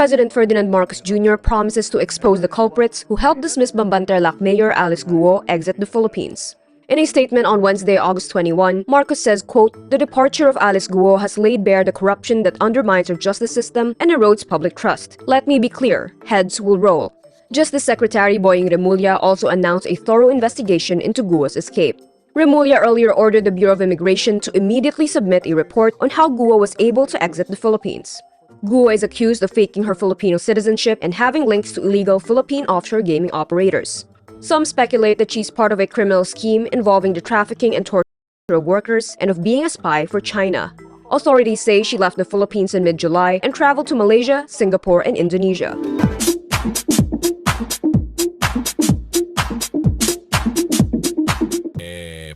President Ferdinand Marcos Jr. promises to expose the culprits who helped dismiss Bambantarlac Mayor Alice Guo exit the Philippines. In a statement on Wednesday, August 21, Marcos says, quote, The departure of Alice Guo has laid bare the corruption that undermines our justice system and erodes public trust. Let me be clear, heads will roll. Justice Secretary Boying Remulla also announced a thorough investigation into Guo's escape. Remulla earlier ordered the Bureau of Immigration to immediately submit a report on how Guo was able to exit the Philippines. Guo is accused of faking her Filipino citizenship and having links to illegal Philippine offshore gaming operators. Some speculate that she's part of a criminal scheme involving the trafficking and torture of workers and of being a spy for China. Authorities say she left the Philippines in mid-July and traveled to Malaysia, Singapore, and Indonesia.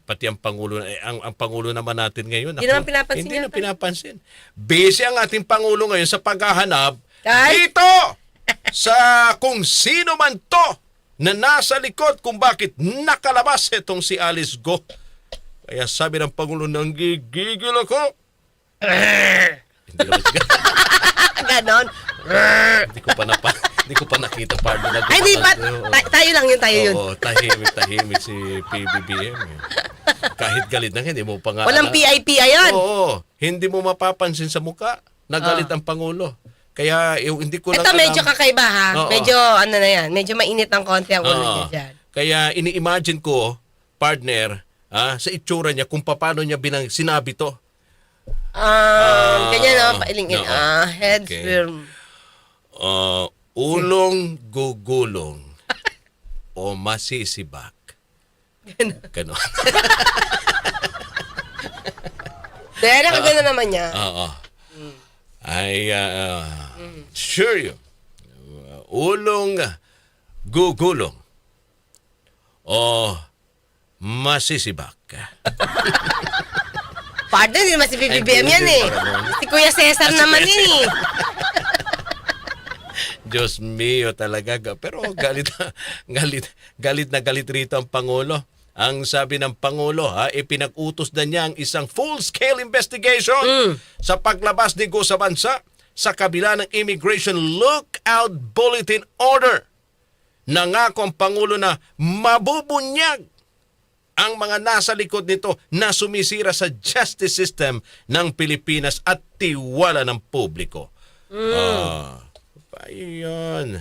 Pati ang pangulo eh, ang ang pangulo naman natin ngayon Hindi naman pinapansin hindi na pinapansin busy ang ating pangulo ngayon sa paghahanap Ay! dito sa kung sino man to na nasa likod kung bakit nakalabas itong si Alice Go kaya sabi ng pangulo nang gigigil ako hindi naman siya Ganon. hindi ko pa napa, hindi ko pa nakita partner na Ay, di ba? Ta- tayo lang yun, tayo yun. Oo, tahimik, tahimik si PBBM. eh. Kahit galit na, hindi mo pa nga... Walang ala- PIP ayan. Oo, hindi mo mapapansin sa muka. Nagalit ang Pangulo. Kaya yung, hindi ko Ah. Ito lang medyo alam. kakaiba ha. Oo. Medyo ano na yan. Medyo mainit ng konti ang ulo Oo. niya dyan. Kaya ini-imagine ko, partner, ah, sa itsura niya, kung paano niya binang sinabi to. Um, ganyan no, pailingin. oo. Ah, heads Okay. will... Ah, ulong gugulong o masisibak. Ganon. Dahil nakagano naman niya. Oo. I uh, sure you. Uh, ulong gugulong o masisibak. Pardon, hindi naman si PBBM Ay, yan eh. Si Kuya Cesar Ah, naman yun eh. Diyos mio talaga. Ga- Pero galit, galit, galit na galit rito ang Pangulo. Ang sabi ng Pangulo, ha, ipinag-utos na niya ang isang full-scale investigation sa paglabas ni Go sa bansa sa kabila ng Immigration Lookout Bulletin Order. Nangako ang Pangulo na mabubunyag ang mga nasa likod nito na sumisira sa justice system ng Pilipinas at tiwala ng publiko. Ah, pa- yun.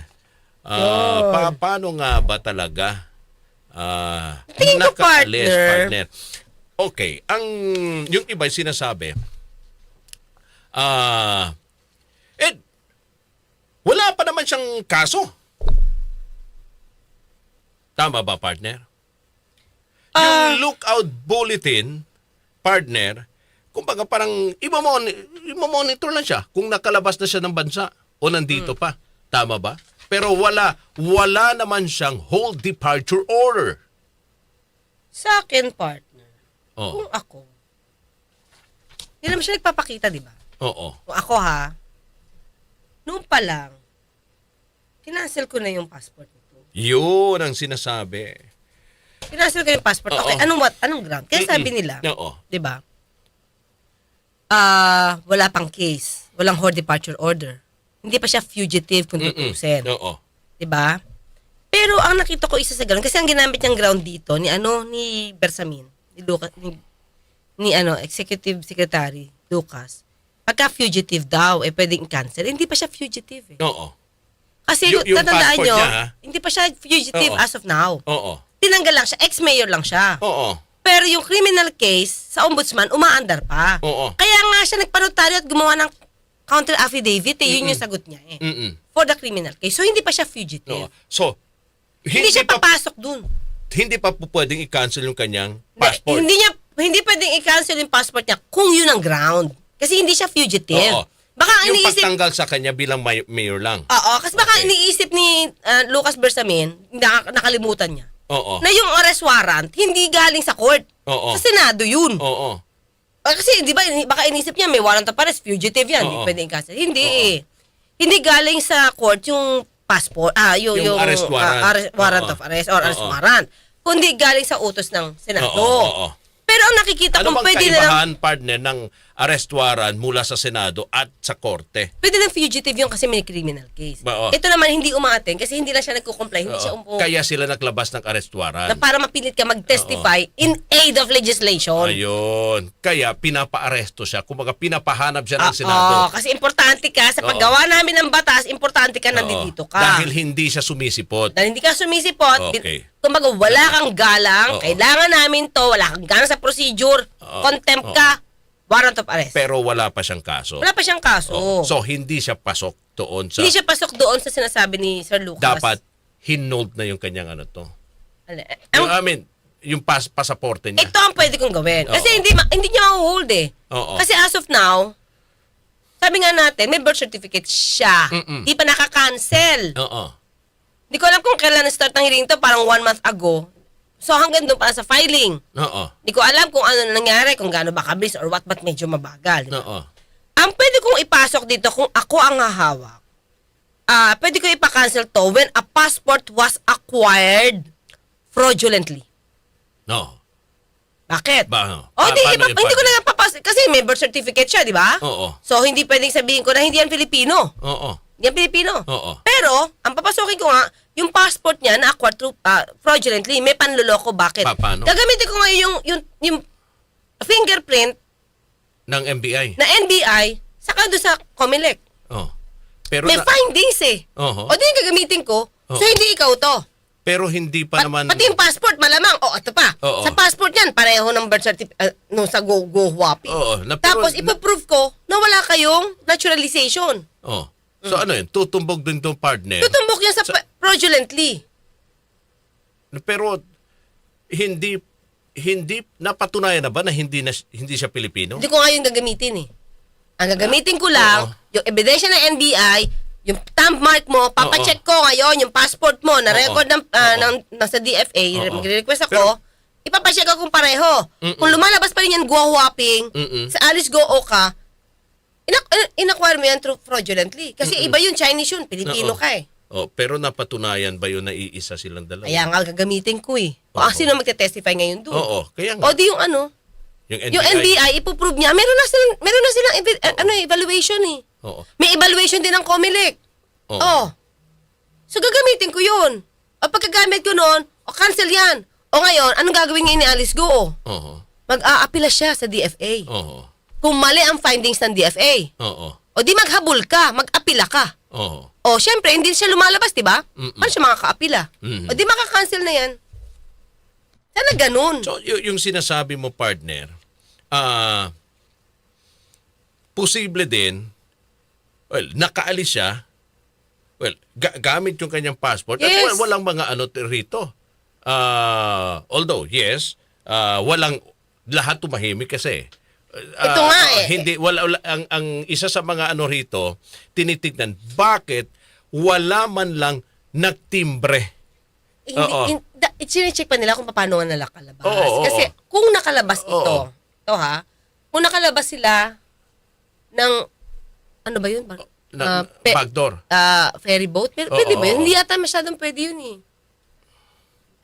Ah, pa- paano nga ba talaga? Ah, Tingin ko, nakaalis, partner. Okay, ang yung iba sinasabi, ah, eh, wala pa naman siyang kaso. Tama ba, partner? Ah. yung lookout bulletin, partner, kumbaga parang imamon- imamonitor lang siya kung nakalabas na siya ng bansa o nandito pa. Tama ba? Pero wala, wala naman siyang whole departure order. Sa akin, partner, Oh, kung ako, hindi naman siya nagpapakita, di ba? oo. Kung ako ha, noon pa lang, kinancel ko na yung passport nito. Yun ang sinasabi. Kinancel ko yung passport. Oo. Okay, anong what? Anong ground? Kaya sabi Mm-mm. nila, Oo. 'di ba? Ah, wala pang case. Walang whole departure order. Hindi pa siya fugitive kung tutusin. Oo. 'Di ba? Pero ang nakita ko isa sa ground kasi ang ginamit niyang ground dito ni ano ni Bersamin, ni Lucas ni, ni ano executive secretary Lucas. Pagka fugitive daw, eh pwedeng i-cancel. Eh, Hindi pa siya fugitive eh. Oo. Kasi Yung- yung tatandaan passport nyo, niya, ha? hindi pa siya fugitive Oo. as of now. Oo. Tinanggal lang siya, ex-mayor lang siya. Oo. Pero yung criminal case sa ombudsman, umaandar pa. Oo. Kaya nga siya nagpanotaryo at gumawa ng counter affidavit, eh, yun yung sagot niya eh. Mm-mm. For the criminal case. So, hindi pa siya fugitive. So, Hindi, siya pa, papasok dun. hindi pa po pwedeng i-cancel yung kanyang passport. Hindi niya, hindi pwedeng i-cancel yung passport niya kung yun ang ground. Kasi hindi siya fugitive. Oo. Baka yung iniisip, pagtanggal sa kanya bilang may- mayor lang. oo, kasi baka Okay. iniisip ni ah, Lucas Bersamin, na, nakalimutan niya, Oo. na yung arrest warrant, hindi galing sa court. Oo. Sa Senado yun. Oo. Ah, Kasi, di ba, baka inisip niya, may warrant of arrest, fugitive yan, hindi Oo. pwedeng cancel. Hindi eh. Hindi galing sa court yung passport, ah, yung, Yung yung, arrest ah, warrant. arrest- warrant Oo. of arrest or arrest Oo. warrant. Kundi galing sa utos ng Senado. Oo, oo, oo. Pero ang nakikita Ano kung bang pwede na lang, kaibahan, partner, ng arrest warrant mula sa Senado at sa Korte. Pwede lang fugitive yung kasi may criminal case. Ba, oh. Ito naman hindi umaaten kasi hindi lang siya nagko-comply, hindi siya Oo. umupo. Kaya sila naglabas ng arrest na warrant. para mapilit ka mag-testify in aid of legislation. Ayun. Kaya pinapaaresto siya. Kumaga pinapahanap siya ng Ah, Senado. oo, kasi importante ka sa paggawa namin ng batas, importante ka nandito ka. Dahil hindi siya sumisipot. Dahil hindi ka sumisipot, Okay. kumbaga wala kang galang, Oo. kailangan namin to, wala kang galang sa procedure, Oo. contempt Oo. ka, warrant of arrest. Pero wala pa siyang kaso. wala pa siyang kaso. Oo. So hindi siya pasok doon sa hindi siya pasok doon sa sinasabi ni Sir Lucas. dapat hinold na yung kanyang ano to. Ano, eh, Yung, I mean, yung pas pasaporte niya. ito ang pwede kong gawin. Kasi Oo. hindi ma- hindi niya ma-hold eh. Oo. Kasi as of now, sabi nga natin, may birth certificate siya. Mm-mm. Di pa nakaka-cancel. Oo. Hindi ko alam kung kailan na-start ng hearing to, parang one month ago. So hanggang doon pa sa filing. Oo. Hindi ko alam kung ano na nangyari, kung gaano ba kabilis or what, but medyo mabagal. Oo. Ang pwede kong ipasok dito kung ako ang hahawak, ah pwede ko ipa-cancel to when a passport was acquired fraudulently. No. Bakit? Ba, ano? Oh, Pa- di, paano yun? hindi ko na papas kasi may birth certificate siya, di ba? Oo. So, hindi pwedeng sabihin ko na hindi yan Filipino. Oo. Hindi yan Pilipino. Oo. Pero, ang papasokin ko nga, yung passport niya na acquired through, ah, fraudulently, may panloloko. Bakit? Pa- paano? Gagamitin ko ngayon yung, yung, yung fingerprint Ng MBI. na NBI saka doon sa Comelec. Oh. Pero May na- findings eh. Oo. O di yung gagamitin ko. So, Oo. hindi ikaw to. pero hindi pa Pa- naman pati yung passport, malamang. O, ito pa. Oo. Sa passport yan, pareho ng birth certificate, no, sa Go, Go Huapi. Oo, na- pero- Tapos, ipoprove ko na wala kayong naturalization. Oh. So ano yun? Tutumbog din tong partner. Tutumbok yan sa, pa- fraudulently. Pero hindi hindi napatunayan na ba na hindi na, hindi siya Pilipino? Hindi ko nga yung gagamitin eh. Ang gagamitin ko lang, Oo. yung ebidensya ng NBI, yung thumb mark mo, papacheck ko ngayon yung passport mo na record ng, ah, Oo. ng nasa DFA, Oo. magre-request ako, Pero- ipapacheck ako kung pareho. Kung lumalabas pa rin yan guwahuaping, Mm-mm. sa Alice Go Oka, inak inacquire mo yan through fraudulently. Kasi iba yun, Chinese yun, Pilipino Oo. ka eh. Oh, pero napatunayan ba yun na iisa silang dalawa? Kaya nga gagamitin ko eh. O Oo. ang sino magte-testify ngayon doon? Oo, kaya nga. O di yung ano, yung NBI. yung NBI, ipoprove niya, meron na silang, meron na silang evi- eh, ano, evaluation eh. Oo. May evaluation din ng Comelec. Oo. Oh. So gagamitin ko yun. O pagkagamit ko noon, o cancel yan. O ngayon, anong gagawin ngayon ni Alice Go? Oo. Mag-aapila siya sa DFA. Oo. Kung mali ang findings ng DFA. Oo. O di maghabol ka, mag-apila ka. Oo. O syempre, hindi siya lumalabas, di ba? Mm-mm. Paano siya makaka-apila? Mm. O di makakancel na yan. Sana ganun. So, y- yung sinasabi mo, partner, ah, posible din, well, nakaalis siya, well, ga- gamit yung kanyang passport, at Yes. wal- walang mga ano t- rito. Ah, although, yes, ah, walang, lahat tumahimik kasi. Ah, Ito nga ah, eh. Hindi, wala, wala- ang, ang isa sa mga ano rito, tinitignan, bakit wala man lang nagtimbre? Eh, hindi, Oo. in, da, check pa nila kung paano nga nalakalabas. Oo, oo, Kasi oo. kung nakalabas ito, Oo. to ha, kung nakalabas sila ng, ano ba yun? Bar- Na, ah, pe- backdoor. ah, ferry boat? Pero, Oo, pwede ba yun? oo. Hindi yata masyadong pwede yun eh.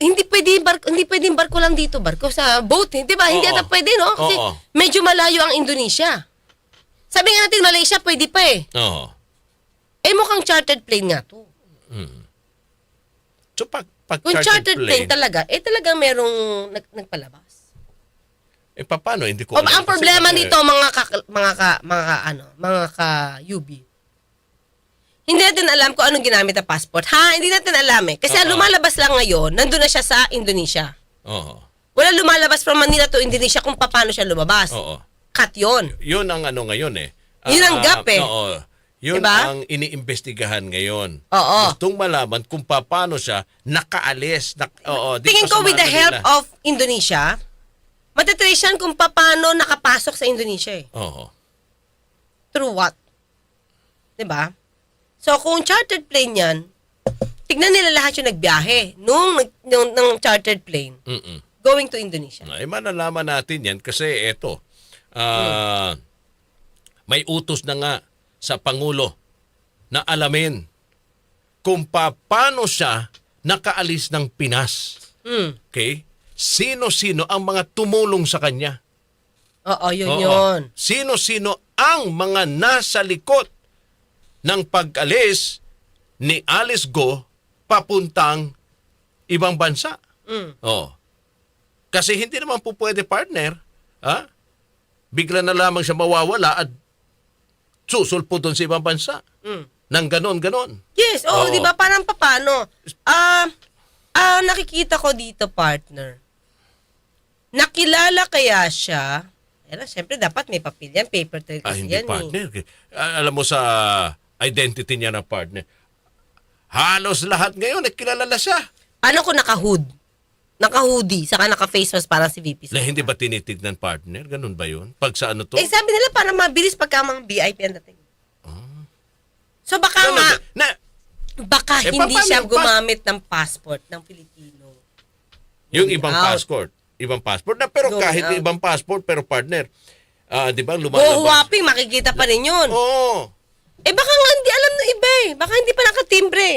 Hindi pwede barko, hindi pwedeng barko lang dito, barko sa boat, eh, 'di ba? Hindi Oo. yata pwede, no? Kasi Oo. medyo malayo ang Indonesia. Sabi nga natin Malaysia pwede pa eh. Oo. Eh mukhang chartered plane nga 'to. So pag, pag Kung chartered, plane, plane, talaga, eh talagang merong nag, nagpalabas. eh paano? Hindi ko O alam. ang Kasi problema kasi- nito mga ka, mga ka, mga ka, ano, mga ka UB. Hindi natin alam kung anong ginamit na passport. Ha, hindi natin alam eh. Kasi Oo. lumalabas lang ngayon, nandun na siya sa Indonesia. Oo. Wala lumalabas from Manila to Indonesia kung paano siya lumabas. Oo. Cut yun. Yun ang ano ngayon eh. Yun ang Ah, gap eh. Oo. Yun Diba? ang iniimbestigahan ngayon. Oo. Gustong malaman kung paano siya nakaalis. Nak, oo, Tingin ko with the help Manila. of Indonesia, matitrace yan kung paano nakapasok sa Indonesia eh. Oo. Through what? 'Di ba? So kung chartered plane 'yan, tignan nila lahat yung nagbiyahe nung nung, ng chartered plane Mm-mm. going to Indonesia. Ay, malalaman natin yan kasi eto, ah, may utos na nga sa Pangulo na alamin kung paano siya nakaalis ng Pinas. Hmm. Okay? Sino-sino ang mga tumulong sa kanya? Oo, yun Oo. yun. Sino-sino ang mga nasa likod ng pag-alis ni Alice Go papuntang ibang bansa? Mm. Oh. Kasi hindi naman po pwede partner, ha? Bigla na lamang siya mawawala at susulpo doon sa ibang bansa. Mm. Nang ganon-ganon. Yes, oo, Oo. di ba? Parang papano? Ah, ah, nakikita ko dito, partner. Nakilala kaya siya? Pero syempre dapat may papel yan, paper trail Ah, kasi hindi yan eh. partner. Ah, alam mo sa identity niya na partner. Halos lahat ngayon, nakilala na siya. Paano kung naka-hood? Naka-hoodie, saka naka-face mask parang si VP. Na hindi ba tinitignan partner? Ganun ba yun? Pag sa ano to? Eh, sabi nila parang mabilis pagka mga VIP ang dating. So baka Ano, nga, na, baka Eh, hindi paano siya gumamit ng passport ng Pilipino. yung Going ibang out. passport. Ibang passport. Na, pero Going kahit out. ibang passport, pero partner, ah, di ba lumalabas? Huaping, makikita pa rin yun. Oo. Eh baka nga hindi alam ng iba eh. Baka hindi pa nakatimbre.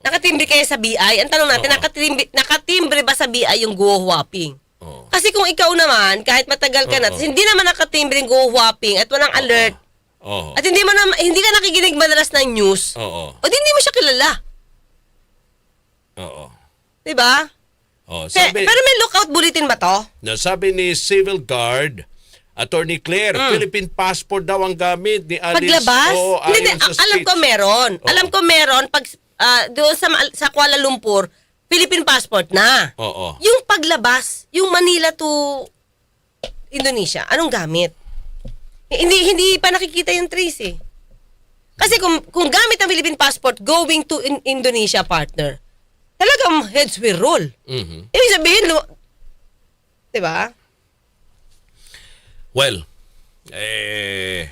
Nakatimbre kaya sa BI? Ang tanong natin, Oo. nakatimbre, nakatimbre ba sa BI yung Go Huaping? Oo. Kasi kung ikaw naman, kahit matagal ka na, Oo. hindi naman nakatimbre yung Go Huaping at walang alert, Oo. at hindi mo na, hindi ka nakikinig madalas ng news, Oo. o di hindi mo siya kilala. Oo. Di ba? Oo. Pe- Sabi, pero may lookout bulletin ba to? na sabi ni Civil Guard, Attorney Claire, Philippine passport daw ang gamit ni Alice. Paglabas? Oo, Hindi, sa alam speech. ko meron. Oo. Alam ko meron pag ah, doon sa sa Kuala Lumpur, Philippine passport na. Oo. Yung paglabas, yung Manila to Indonesia, anong gamit? Hindi hindi pa nakikita yung trace eh. Kasi kung kung gamit ang Philippine passport going to in- Indonesia partner, talagang heads will roll. Mhm. Ibig sabihin, lu- 'di ba? Well, eh,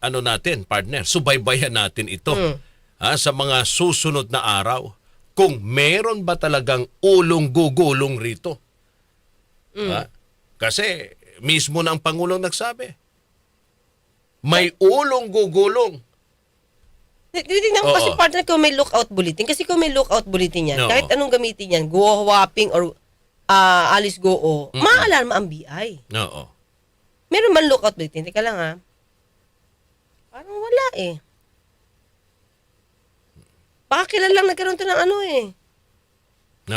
ano natin, partner, subaybayan natin ito Mm. ha, sa mga susunod na araw kung meron ba talagang ulong gugulong rito. Mm. Ha? Kasi mismo na ang Pangulong nagsabi. May ulong gugulong. Tinitingnan ko kasi partner kung may lookout bulletin. Kasi kung may lookout bulletin yan, Oo. kahit anong gamitin yan, go whopping or ah, Alice Go o, maaalarma ang BI. Oo. Meron man lookout bulletin? Teka lang ha. Parang wala eh. Baka kilalang nagkaroon to ng ano eh.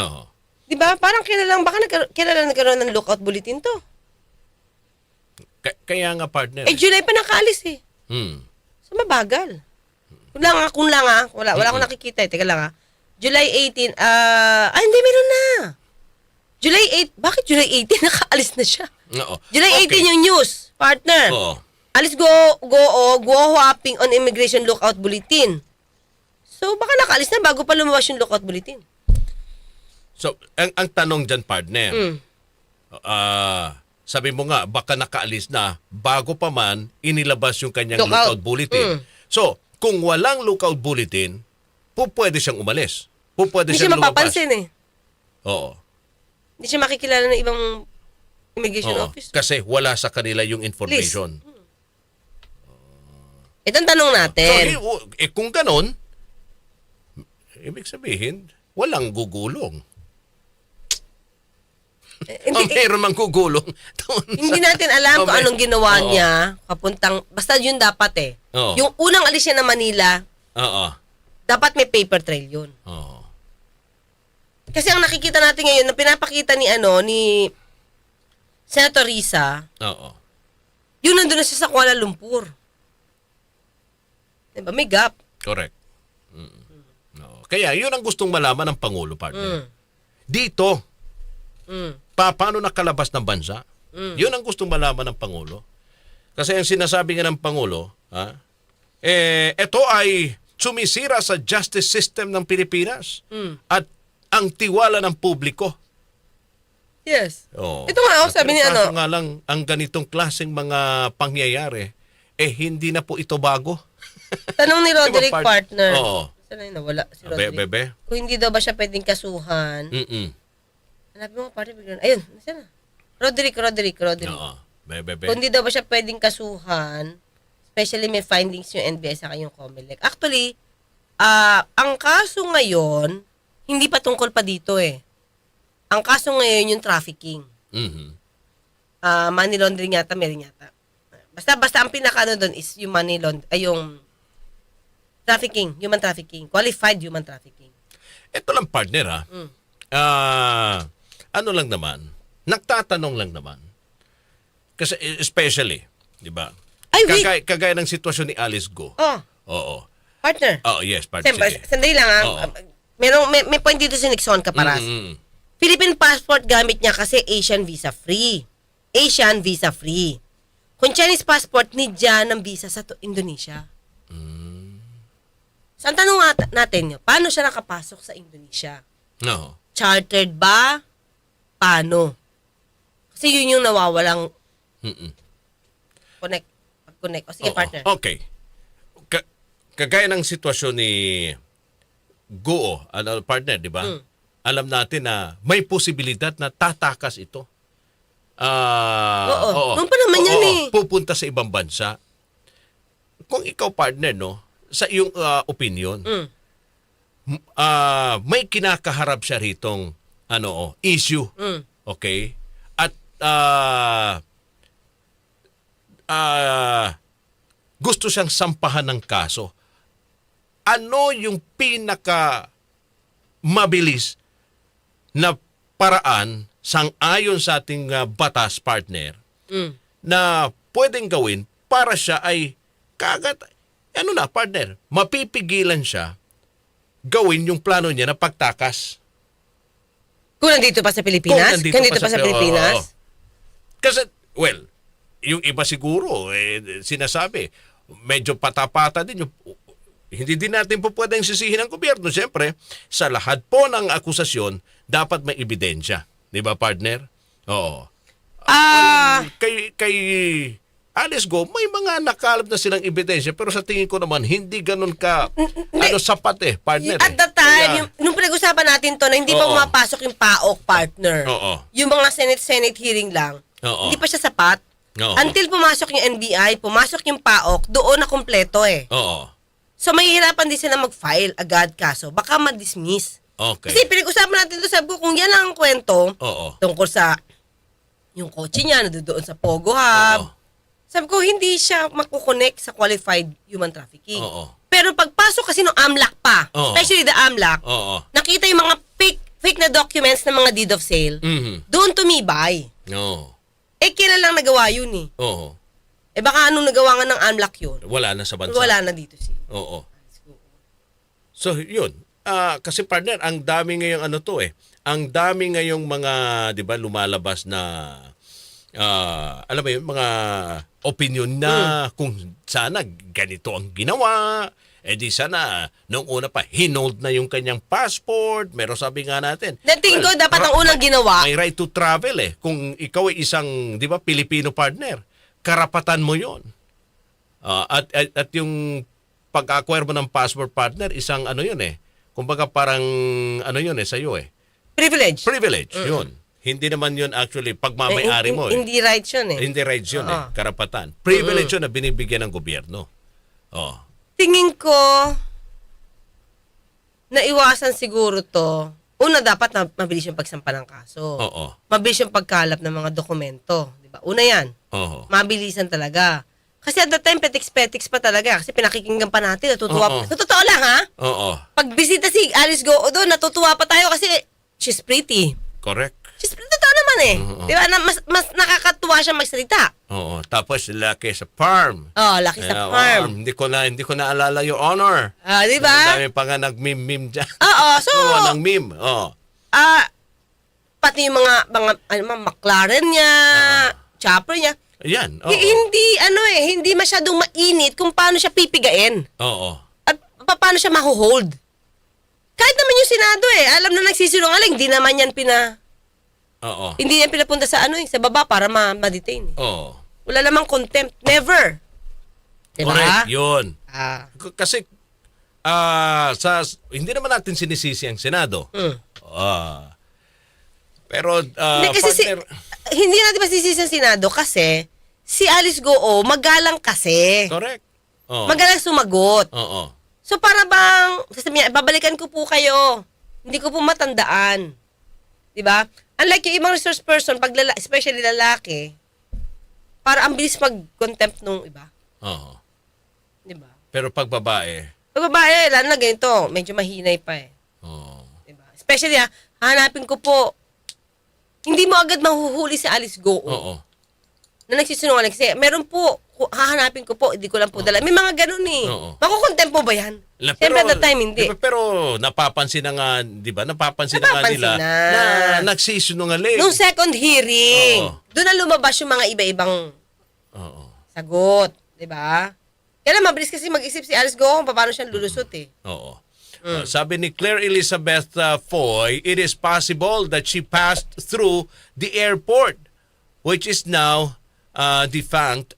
Oo. Di ba? Parang kilalang, baka nagkaroon, kilalang nagkaroon ng lookout bulletin to. Ka- kaya nga, partner. Eh, July pa nakaalis eh. Hmm. So, mabagal. Kung lang ha, kung lang ha, wala, wala akong nakikita eh. Teka lang ha. July 18, ah, ah, hindi, meron na. July 8, bakit July 18? Nakaalis na siya. Oo. July Okay. 18 yung news, partner. Oo. Alis go, go, o, go hopping on immigration lookout bulletin. So, baka nakaalis na bago pa lumabas yung lookout bulletin. So, ang, ang tanong dyan, partner, Mm. ah, sabi mo nga, baka nakaalis na bago pa man inilabas yung kanyang Lookout. lookout, bulletin. Mm. So, kung walang lookout bulletin, po pwede siyang umalis. Po pwede Hindi siya siyang lumabas. mapapansin eh. Oo. Hindi siya makikilala ng ibang immigration Oo. office. Kasi wala sa kanila yung information. Ito ang tanong So, natin. eh, w- eh, kung ganon, ibig sabihin, walang gugulong. Eh, hindi, meron mang gugulong. doon sa- hindi natin alam Oh, kung may- anong ginawa Oo. niya papuntang, basta yun dapat eh. Oo. Yung unang alis niya ng Manila, Oo. dapat may paper trail yun. Oo. Kasi ang nakikita natin ngayon, na pinapakita ni ano, ni Senator Risa, Oo. yun nandun na siya sa Kuala Lumpur. Diba? May gap. Correct. Mm. Oo. Kaya yun ang gustong malaman ng Pangulo, partner. Mm. Dito, Mm. pa, paano nakalabas ng bansa? Yun ang gustong malaman ng Pangulo. Kasi ang sinasabi nga ng Pangulo, ha, eh, ito ay sumisira sa justice system ng Pilipinas Mm. at ang tiwala ng publiko. Yes. Oo. Ito nga, oh, sabi ni ano- nga lang, ang ganitong klaseng mga pangyayari, eh hindi na po ito bago. Tanong ni Roderick Diba, part- partner. Oo. Saan na? Nawala si Be, Roderick. bebe? Kung hindi daw ba siya pwedeng kasuhan. Mm-mm. Hanapin mo partner. bigla- Ayun. Saan na? Roderick, Roderick, Roderick. Oo. Be, bebe. Kung hindi daw ba siya pwedeng kasuhan, especially may findings yung NBI sa yung COMELEC. Actually, ah ang kaso ngayon, hindi pa tungkol pa dito eh. Ang kaso ngayon yung trafficking. Mhm. ah, money laundering yata, meron yata. Basta, basta ang pinaka ano doon is yung money laund ay yung trafficking, human trafficking, qualified human trafficking. Ito lang partner ha. Mm. Ah, ano lang naman, nagtatanong lang naman. Kasi especially, di ba? Ay, wait. Kagaya, kagaya ng sitwasyon ni Alice Go. Oh, Oo. partner. Oh, yes, partner. Siyempre, sandali lang ah. Oo. Merong, may, may point dito si Nixon Caparas. Mm, mm, mm. Philippine passport gamit niya kasi Asian visa free. Asian visa free. Kung Chinese passport, need niya ng visa sa Indonesia. So, ang tanong natin nyo, paano siya nakapasok sa Indonesia? No. Chartered ba? Paano? Kasi yun yung nawawalang Mm-mm. connect. Pag-connect. O sige, Oo. partner. Okay. Ka- kagaya ng sitwasyon ni Go, ano, partner, di ba? Mm. Alam natin na may posibilidad na tatakas ito. Ah, Oo. Noon pa naman yan eh. Pupunta sa ibang bansa. Kung ikaw partner, no, sa iyong ah, opinion, Mm. ah, may kinakaharap siya ritong ano, oh, issue. Mm. Okay? At ah ah, gusto siyang sampahan ng kaso. Ano yung pinaka mabilis na paraan sang-ayon sa ating ah, batas partner Mm. na pwedeng gawin para siya ay kagat ano na partner, mapipigilan siya gawin yung plano niya na pagtakas. Kung nandito pa sa Pilipinas? Kung nandito Kung nandito pa pa sa- sa Pilipinas? oo. Kasi, well, yung iba siguro, eh, sinasabi, medyo patapata din yung hindi din natin po pwedeng sisihin ng gobyerno. Siyempre, sa lahat po ng akusasyon, dapat may ebidensya. Di ba, partner? Oo. Ah, Kay, kay Alice Go, may mga nakalap na silang ebidensya, pero sa tingin ko naman, hindi ganun ka, ano, sapat eh, partner. At the time, Kaya- yung, nung pinag-usapan natin to na hindi pa Oo. pumapasok yung PAOK partner. Oo. Yung mga Senate-Senate hearing lang. Oo. Hindi pa siya sapat. Oo. Until pumasok yung NBI, pumasok yung PAOK, doon na kumpleto eh. Oo. So mahihirapan din sila mag-file agad kaso. Baka ma-dismiss. Okay. Kasi pinag-usapan natin to sabi ko, kung yan ang kwento Oo. tungkol sa yung kotse niya na doon sa Pogo Hub. Oo. Sabi ko, hindi siya makukonect sa qualified human trafficking. Oo. Pero pagpasok kasi ng AMLAC pa, Oo. especially the AMLAC, Oo. nakita yung mga fake, fake na documents ng mga deed of sale, Mhm. doon tumibay. Oo. Eh, kailan lang nagawa yun eh. Oo. Eh, baka anong nagawa nga ng AMLAC yun? Wala na sa bansa. Wala na dito si. Oo. So, yun. Ah, kasi partner, ang dami ngayong ano to eh. Ang dami ngayong mga, 'di ba, lumalabas na ah, alam mo yun, mga opinion na kung sana ganito ang ginawa. Eh di sana, nung una pa, hinold na yung kanyang passport. Meron sabi nga natin. Dating ko, dapat ang unang ginawa, May right to travel eh. Kung ikaw ay isang, di ba, Filipino partner, karapatan mo yon. Ah, at, at, at yung pag-acquire mo ng passport partner, isang ano yun eh. Kumbaga parang ano yun eh, sa'yo eh. privilege. Privilege, yun. Hindi naman yun actually pagmamayari Eh, mo eh. Hindi rights yun eh. Hindi rights yun eh, Oo. karapatan. Privilege yun na binibigyan ng gobyerno. Oh. Tingin ko, naiwasan siguro to. Una, dapat na mabilis yung pagsampa ng kaso. Oo. Mabilis yung pagkalap ng mga dokumento. Di ba? Una yan. Oo. Mabilisan talaga. Kasi at that time, petiks-petiks pa talaga. Kasi pinakikinggan pa natin. Natutuwa Oo. pa. Sa totoo lang ha, Oo. pag bisita si Alice Go doon, natutuwa pa tayo kasi she's pretty. Correct. She's pretty. Totoo naman eh. Di ba? Na, mas, mas nakakatuwa siya magsalita. Oo. Tapos laki sa farm. Oh, laki sa Yeah, farm. Hindi ko na hindi ko naalala your honor. Ah, di Ang ba? dami pa nga nag-meme-meme dyan. Oo, so, Gawa ng meme. Oh. ah, pati yung mga, mga, ano, mga McLaren niya, chopper niya, Ayan. Oo. hi- hindi, ano eh, hindi masyadong mainit kung paano siya pipigain. Oo. At pa- paano siya mahuhold. Kahit naman yung Senado eh, alam na nagsisinungaling, di naman yan pina, Oo. hindi yan pinapunta sa ano eh, sa baba para ma- ma-detain. eh. Oo. Wala namang contempt, never. Diba? Correct. Yun. Ah, K- Kasi ah sa hindi naman natin sinisisi ang Senado. mm. Ah. pero ah, Hindi, kasi si, partner, hindi natin masisisi ang Senado kasi si Alice Goo magalang kasi. correct. Oo. Magalang sumagot. Oo. So para bang, sasabihin, babalikan ko po kayo. Hindi ko po matandaan. 'Di ba? Unlike yung ibang resource person, pag lala, especially lalaki, para ang bilis mag-contempt nung iba. Oo. Di ba? Pero pag babae, Pag babae, lalo na ganito, medyo mahinay pa eh. oo. Di ba? Especially ha, hanapin ko po, hindi mo agad mahuhuli si Alice Go Oo. na nagsisinungaling. Kasi meron po, ku- hahanapin ko po, hindi ko lang po dala. May mga ganun eh. Oo. Makukontempt mo ba yan? La- Siyempre at that time, hindi. di ba, pero napapansin na nga, di ba? Napapansin, na nga Napapansin nila na. na, nagsisinungaling. Nung second hearing, Oo. doon na lumabas yung mga iba-ibang Oo. sagot. Di ba? Kaya mabilis kasi mag-isip si Alice Go kung paano siya lulusot eh. Oo. Uh, sabi ni Claire Elizabeth uh, Foy, it is possible that she passed through the airport, which is now uh, defunct,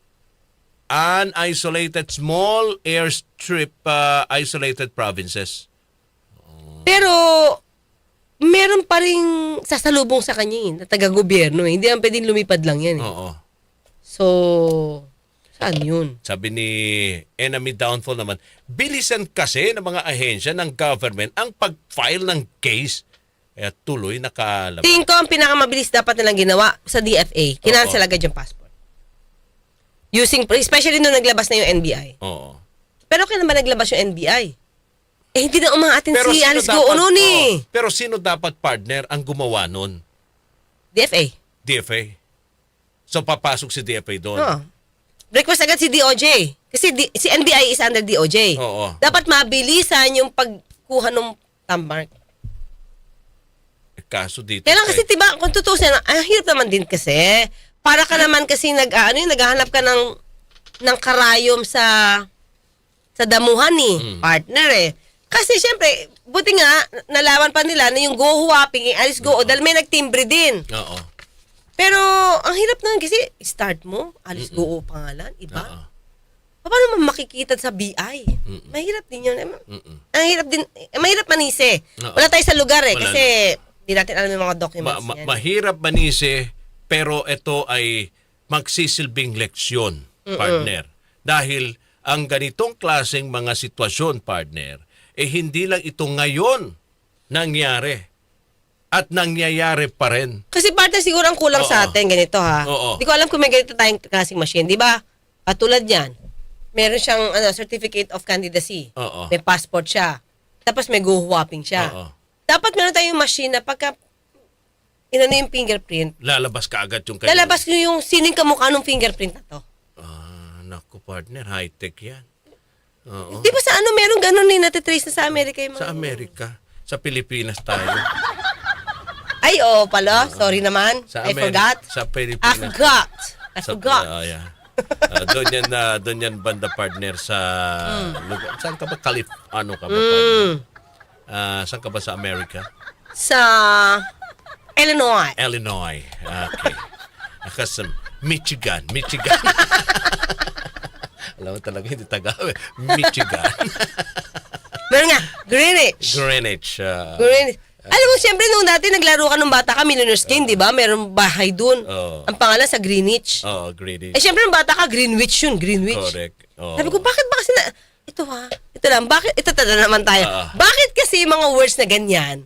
an isolated small airstrip, uh, isolated provinces. Pero, meron pa rin sasalubong sa kanya eh, na taga-gobyerno eh. Hindi naman pwedeng lumipad lang yan eh. Oo. So, saan yun? Sabi ni Enemy Downfall naman, bilisan kasi ng mga ahensya ng government ang pag-file ng case. Kaya tuloy nakalabas. Tingin ko ang pinakamabilis dapat nilang ginawa sa DFA. Kinansel agad yung passport. Using, especially nung naglabas na yung NBI. Oo. Pero kailan ba naglabas yung NBI? Eh, hindi na umaatin si sino Alice Go noon eh. oo. pero sino dapat partner ang gumawa nun? DFA. DFA. So papasok si DFA doon. Oo. Request agad si DOJ. Kasi di- si NBI is under DOJ. Oo. Dapat mabilisan yung pagkuha ng tambark. Eh, Kaso dito. Kailan kasi kay- tiba, kung tutusin, ang hirap naman din kasi. Para ka naman kasi nag, ah, ano yun, naghahanap ka ng, ng karayom sa sa damuhan ni Mm. partner eh. Kasi syempre, buti nga, nalaman pa nila na yung go huwaping, eh, Alice Go, dahil may nagtimbre din. Oo. Pero, ang hirap naman kasi, start mo, Alice Go pangalan, iba. Oo. Paano mo makikita sa BI? Mahirap din yun. Eh, Mm-mm. Ang hirap din, eh, mahirap manisi. Oo. Wala tayo sa lugar eh, Wala kasi di natin alam yung mga Ma- documents ma- yan. mahirap manisi, pero ito ay magsisilbing leksyon, partner. Dahil ang ganitong klaseng mga sitwasyon, partner, eh hindi lang ito ngayon nangyari. At nangyayari pa rin. Kasi partner siguro ang kulang sa Oo. atin, ganito ha. Oo. Di ko alam kung may ganito tayong klaseng machine, di ba? Katulad yan, meron siyang ano, certificate of candidacy. Oo. May passport siya. Tapos may go whopping siya. Oo. Dapat meron tayong machine na pagka inano yung fingerprint, Lalabas ka agad yung kanyang- lalabas ko yung sining kamukha ng fingerprint na to. Ah, naku partner, high-tech yan. Oo. Di ba sa ano meron ganun eh, natitrace na sa Amerika yung mga... Sa Amerika, sa Pilipinas tayo. Ay, oo pala. Sorry naman. Sa I Ameri- forgot. Sa I Pilipinas. forgot. I Sa- forgot. ah, yeah. Ah, doon yan na doon yan banda partner sa lugar. Saan ka ba Calif ano ka ba? partner? Mm. Ah, saan ka ba sa America? Sa Illinois. Illinois. Okay. Aka sa Michigan. Michigan. Alam mo talaga hindi Tagalog. Michigan. Meron nga, Greenwich. Greenwich. ah, Greenwich. Alam mo, siyempre nung dati naglaro ka nung bata ka, Millionaire's Game, di ba? Meron bahay dun. Oo. Ang pangalan sa Greenwich. oh, Greenwich. Eh, siyempre nung bata ka, Greenwich yun, Greenwich. Correct. Oh. Sabi ko, bakit ba kasi na... Ito ha, ito lang, bakit, ito tada naman tayo. Ah. bakit kasi yung mga words na ganyan,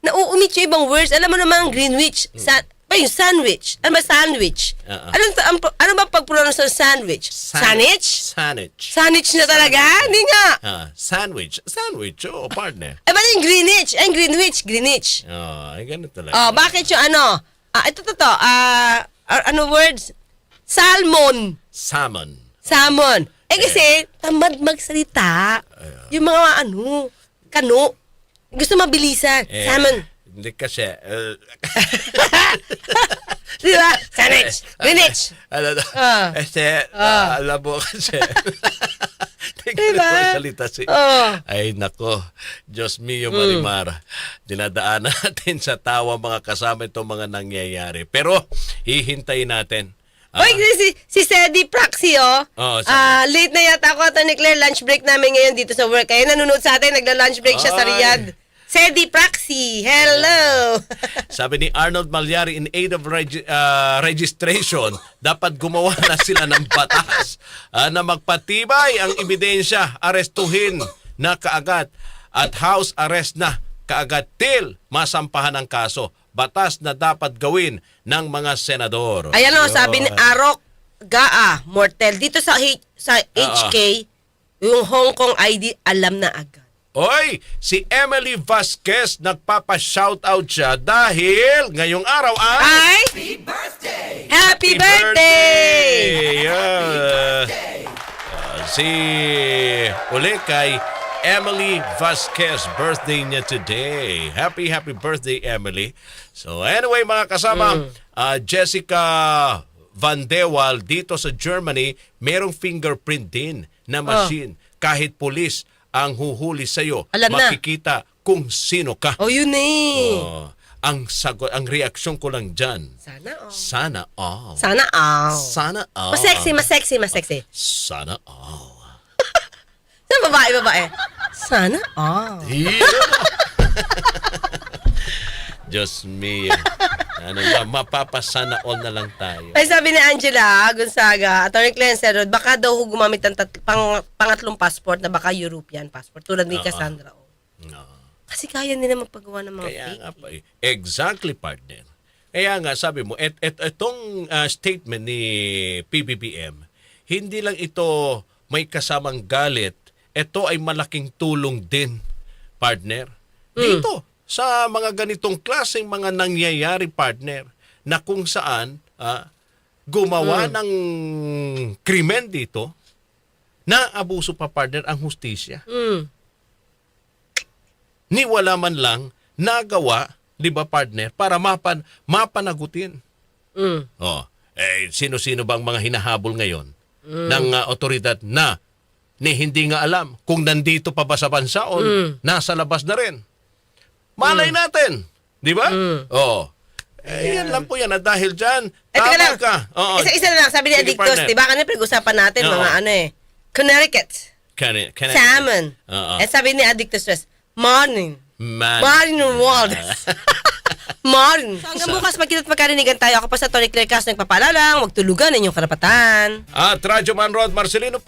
nauumit yung ibang words, alam mo naman ang Greenwich, sa, ba yung sandwich? Ano ba sandwich? Ah, ah. Ano, ang, ano ba pag-pronounce ng sandwich? Sandwich? Sandwich. Sandwich na talaga? Hindi nga. Ah, sandwich. Sandwich. Oh, partner. Eh, ba yung Greenwich? Ay, Greenwich, Greenwich. Oh, ay ganun talaga. Oh, bakit yung ano? Ah, ito to to. Ah, ah, ano words? Salmon. Salmon. Salmon. Eh kasi, tamad magsalita. Yung mga ano, kano. Gusto mabilisan. Eh, Salmon. Hindi kasi. uh, Di ba? Sandwich. Greenwich. ano na, Ah. Este, ah, alam mo kasi. Diba? na magsalita si. Oh. Ay, nako. Diyos mio. Marimar. Dinadaanan natin sa tawa mga kasama itong mga nangyayari. Pero, hihintayin natin. Ah, Oy, si, si Sedi Praxi, oh. Sabi. Ah, late na yata ako, Tony Claire, lunch break namin ngayon dito sa work. Kaya nanonood sa atin, nagla-lunch break siya sa. Riyadh. Sedi Praxi, hello! Sabi ni Arnold Malyari, in aid of regi- ah, registration, dapat gumawa na sila ng batas ah, na magpatibay ang ebidensya, arestuhin na kaagad at house arrest na kaagad till masampahan ang kaso. Batas na dapat gawin ng mga senador. Ayan o, sabi ni. Arok GAA, Mortel. Dito sa, H- sa HK, yung Hong Kong ID, alam na agad. Oy, si Emily Vasquez nagpapa-shoutout siya dahil ngayong araw ay... Ay! Happy birthday! Happy birthday! Yeah. Ah, si uli kay Emily Vasquez. Birthday niya today. Happy, happy birthday, Emily. So anyway, mga kasama, ah, Jessica Van Dewal dito sa Germany, merong fingerprint din na machine. Kahit pulis ang huhuli Alam na. makikita kung sino ka. Oh, yun eh. Oh, ang sagot, ang reaksyon ko lang dyan, Sana all. sana all. Sana all. Sana all. Mas sexy, mas sexy, mas sexy. Sana all. Sa babae, babae. Sana all. Diyos me. Ano ba, mapapasana all na lang tayo. Ay sabi ni Angela Gonzaga, Attorney Cleancer Road, baka daw ho gumamit ng tat- pang, pangatlong passport na baka European passport tulad ni Cassandra. O. No. Kasi kaya nila magpagawa ng mga Kaya fake. nga pa eh. Exactly, partner. Kaya nga, sabi mo, et, et, etong ah, statement ni PBBM, hindi lang ito may kasamang galit, ito ay malaking tulong din, partner. Dito, sa mga ganitong klaseng mga nangyayari, partner, na kung saan ah, gumawa ng krimen dito, na abuso pa, partner, ang hustisya Mm. ni wala man lang nagawa, 'di ba partner, para mapan mapanagutin. Mm. Oh, eh sino-sino bang mga hinahabol ngayon ng uh, otoridad na ni hindi nga alam kung nandito pa ba sa bansa o nasa labas na rin. Malay natin, 'di ba? Oh. Eh, yan lang po yan. At dahil dyan, Eh, teka tama lang. ka. Oo. Isa-isa na lang, sabi ni Sige, Adictos, partner. di ba? Kanina pinag-usapan natin Oo. mga ano eh. Connecticut, Can, can salmon. Oo. Eh sabi ni Adictos Stress, morning. Man. Morning Waldes. morning. So, hanggang bukas magkita at magkarinigan tayo. Ako pa sa Tony Claire Castro nagpapalalang, huwag tulugan inyong karapatan. At Radyo Man Rod Marcelino